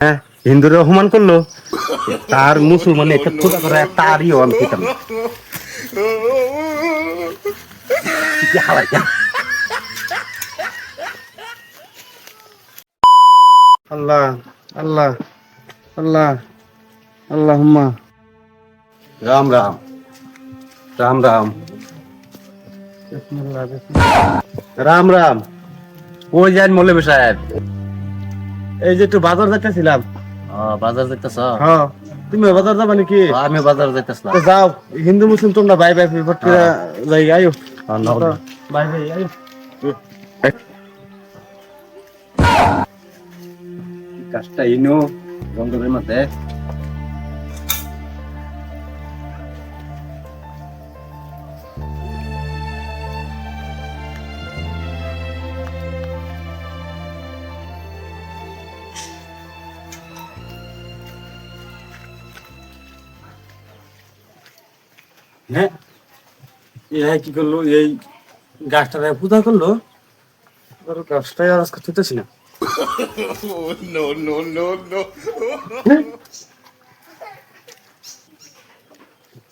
হ্যাঁ হিন্দুরে অপমান করল। তার মুসলমানে একটা খোদা করে তারই অন খেতাম। আল্লাহ আল্লাহ আল্লাহ আল্লাহ রাম রাম রাম রাম। রাম রাম। ওই যান মৌলবী সাহেব? এই যে একটু বাজার যাইতেছিলাম। বাজার যাইতেছ? হ্যাঁ। তুমি বাজার যাবা নাকি? আমি বাজার যাইতেছিলাম। যাও। হিন্দু মুসলিম তোমরা বাই বাই বিপদ করে যাই আয়ো। বাই বাই আয়ো। কাজটা ইনো জঙ্গলের মধ্যে? হ্যাঁ? কি করল? এই গাছটা পূজা করল? গাছটাই আর আজকে তুলতেছি না।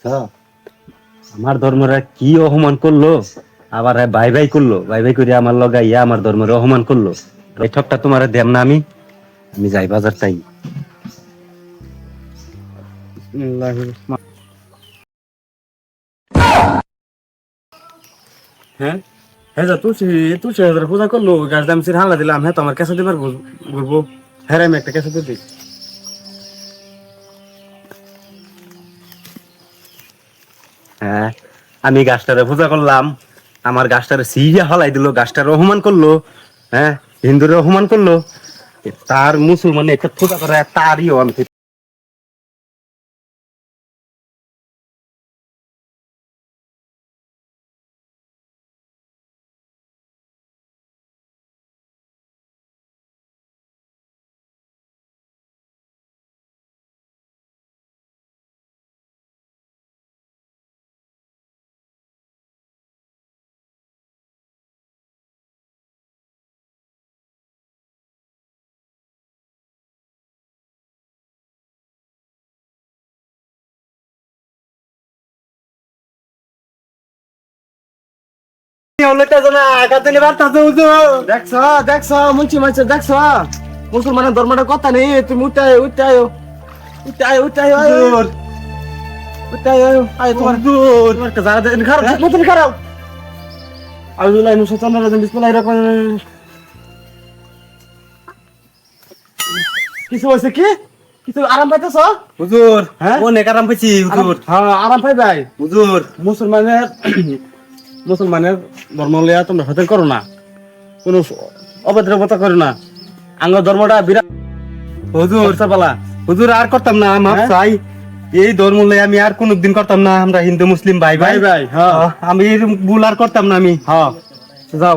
হ্যাঁ। আমার ধর্মরা কি অপমান করল? আবার বাই বাই করল? বাই বাই করে আমার লগা ইয়া আমার ধর্মের অপমান করল? এই ঠকটা তোমার দেম না আমি? আমি যাই বাজার চাই হ্যাঁ? হ্যাঁ তুলসী তুলসী পূজা করল, গাছ দাম সির হাল্লা দিলাম হ্যাঁ তো আমার ঘুরবো। হ্যাঁ আমি একটা দিই। হ্যাঁ আমি গাছটারে পূজা করলাম, আমার গাছটারে সিজা হলাই দিল, গাছটার রহমান করল হ্যাঁ হিন্দুরে রহমান করল তার মুসলমানে একটা পূজা করে তারই অন দেখছ দেখছ মুন্সি মাছ দেখছ। মুসলমানের ধর্মটা কথা নেই তুমি উঠাই উঠাই উঠাই উঠাই উঠাই আয় তোমার তোমার যারা দেখেন খারাপ খারাপ। কিছু হয়েছে কি? কিছু আরাম পাইতেছ? হুজুর। হ্যাঁ? অনেক আরাম পাইছি হুজুর। হ্যাঁ আরাম পাই ভাই হুজুর। মুসলমানের মুসলমানের ধর্ম লইয়া তোমরা হতে করো না কোনো অভদ্রতা করো না। আঙ্গ ধর্মটা বিরাট। হুজুর পালা হুজুর আর করতাম না আমার ভাই চাই। এই ধর্ম লইয়া আমি আর কোনদিন করতাম না আমরা হিন্দু মুসলিম ভাই ভাই ভাই হ্যাঁ আমি ভুল আর করতাম না আমি। হ্যাঁ যাও।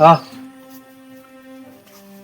আহ।